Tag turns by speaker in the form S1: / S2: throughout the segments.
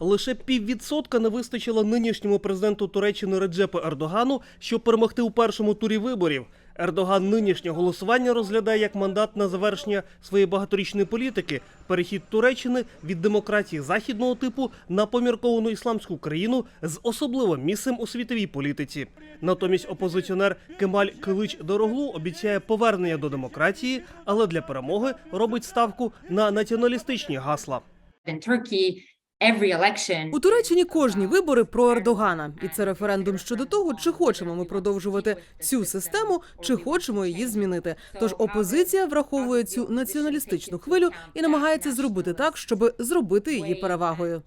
S1: Лише піввідсотка не вистачило нинішньому президенту Туреччини Реджепу Ердогану, щоб перемогти у першому турі виборів. Ердоган нинішнє голосування розглядає як мандат на завершення своєї багаторічної політики, перехід Туреччини від демократії західного типу на помірковану ісламську країну з особливим місцем у світовій політиці. Натомість опозиціонер Кемаль Килич Дороглу обіцяє повернення до демократії, але для перемоги робить ставку на націоналістичні гасла.
S2: У Туреччині кожні вибори про Ердогана, і це референдум щодо того, чи хочемо ми продовжувати цю систему, чи хочемо її змінити. Тож опозиція враховує цю націоналістичну хвилю і намагається зробити так, щоб зробити її перевагою.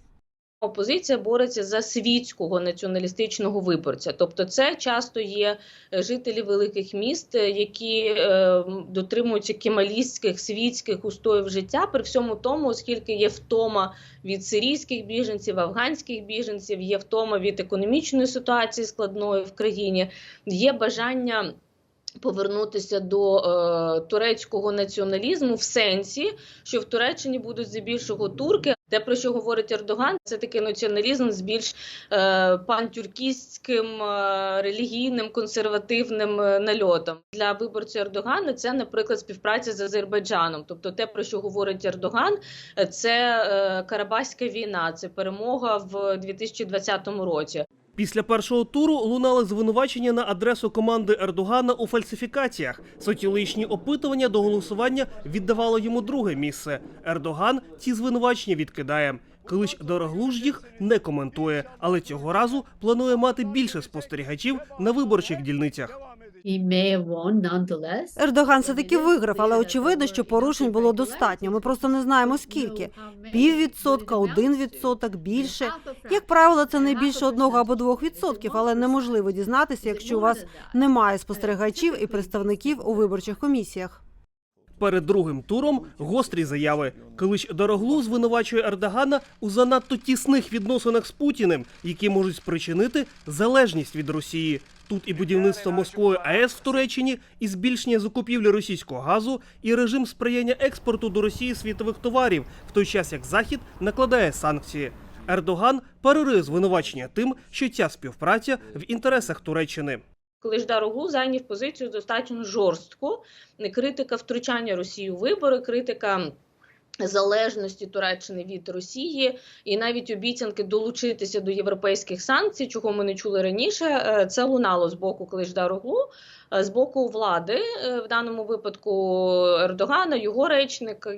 S3: Опозиція бореться за світського націоналістичного виборця, тобто це часто є е, жителі великих міст, е, які е, дотримуються кемалістських світських устоїв життя. При всьому тому, оскільки є втома від сирійських біженців, афганських біженців, є втома від економічної ситуації складної в країні, є бажання. Повернутися до е, турецького націоналізму в сенсі, що в Туреччині будуть здебільшого турки. Те, про що говорить Ердоган, це такий націоналізм з більш е, пантюркістським, е, релігійним, консервативним е, нальотом. Для виборців Ердогана це, наприклад, співпраця з Азербайджаном. Тобто, те, про що говорить Ердоган, е, це е, Карабаська війна, це перемога в 2020 році.
S1: Після першого туру лунали звинувачення на адресу команди Ердогана у фальсифікаціях. Соціологічні опитування до голосування віддавало йому друге місце. Ердоган ці звинувачення відкидає. Клич Дороглуж їх не коментує, але цього разу планує мати більше спостерігачів на виборчих дільницях.
S4: He may have.
S5: Ердоган все таки виграв, але очевидно, що порушень було достатньо. Ми просто не знаємо скільки. Піввідсотка, один відсоток, більше. Як правило, це не більше одного або двох відсотків, але неможливо дізнатися, якщо у вас немає спостерігачів і представників у виборчих комісіях.
S1: Перед другим туром гострі заяви. Клич Дороглу звинувачує Ердогана у занадто тісних відносинах з Путіним, які можуть спричинити залежність від Росії. Тут і будівництво Москвою АЕС в Туреччині, і збільшення закупівлі російського газу, і режим сприяння експорту до Росії світових товарів, в той час як Захід накладає санкції. Ердоган парирує звинувачення тим, що ця співпраця в інтересах Туреччини.
S3: Коли Ждароглу зайняв позицію достатньо жорстку, критика втручання Росії у вибори, критика. Залежності Туреччини від Росії і навіть обіцянки долучитися до європейських санкцій, чого ми не чули раніше. е, Це лунало з боку Кличдароглу, е, з боку влади, е, в даному випадку Ердогана, його речника,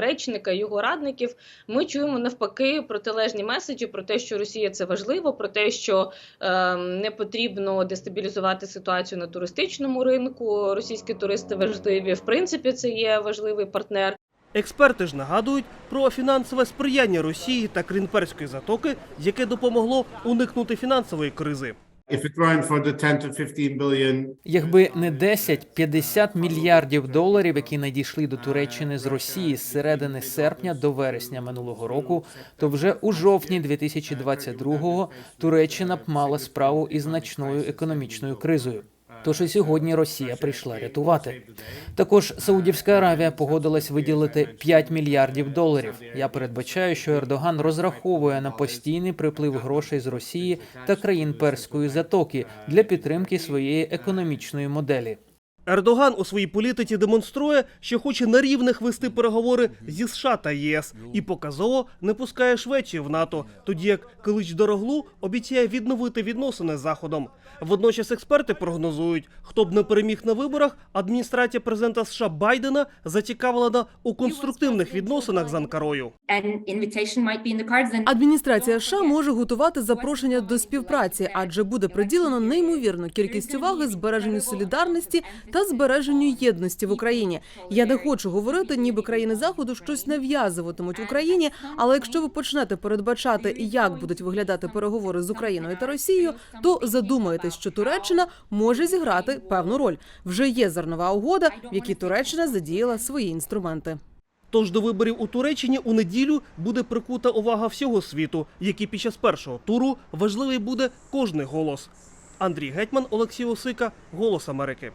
S3: речника, його радників. Ми чуємо навпаки протилежні меседжі про те, що Росія це важливо, про те, що е, не потрібно дестабілізувати ситуацію на туристичному ринку. Російські туристи важливі. В принципі, це є важливий партнер.
S1: Експерти ж нагадують про фінансове сприяння Росії та Крінперської затоки, яке допомогло уникнути фінансової кризи.
S6: If it weren't for the 10 to 15 billion
S7: Якби не 10-50 мільярдів доларів, які надійшли до Туреччини з Росії з середини серпня до вересня минулого року, то вже у жовтні 2022-го Туреччина б мала справу із значною економічною кризою. Тож і сьогодні Росія прийшла рятувати. Також Саудівська Аравія погодилась виділити 5 мільярдів доларів. Я передбачаю, що Ердоган розраховує на постійний приплив грошей з Росії та країн Перської затоки для підтримки своєї економічної моделі.
S1: Ердоган у своїй політиці демонструє, що хоче на рівних вести переговори зі США та ЄС і показово не пускає Швецію в НАТО, тоді як Клич Дороглу обіцяє відновити відносини з Заходом. Водночас експерти прогнозують, хто б не переміг на виборах, адміністрація президента США Байдена зацікавлена у конструктивних відносинах з Анкарою.
S2: Адміністрація США може готувати запрошення до співпраці, адже буде приділено неймовірну кількість уваги збереженню солідарності та збереженню єдності в Україні. Я не хочу говорити, ніби країни заходу щось нав'язуватимуть Україні. Але якщо ви почнете передбачати, як будуть виглядати переговори з Україною та Росією, то задумаєтесь, що Туреччина може зіграти певну роль. Вже є зернова угода, в якій Туреччина задіяла свої інструменти.
S1: Тож до виборів у Туреччині у неділю буде прикута увага всього світу, як і під час першого туру важливий буде кожний голос. Андрій Гетьман, Олексій Осика, Голос Америки.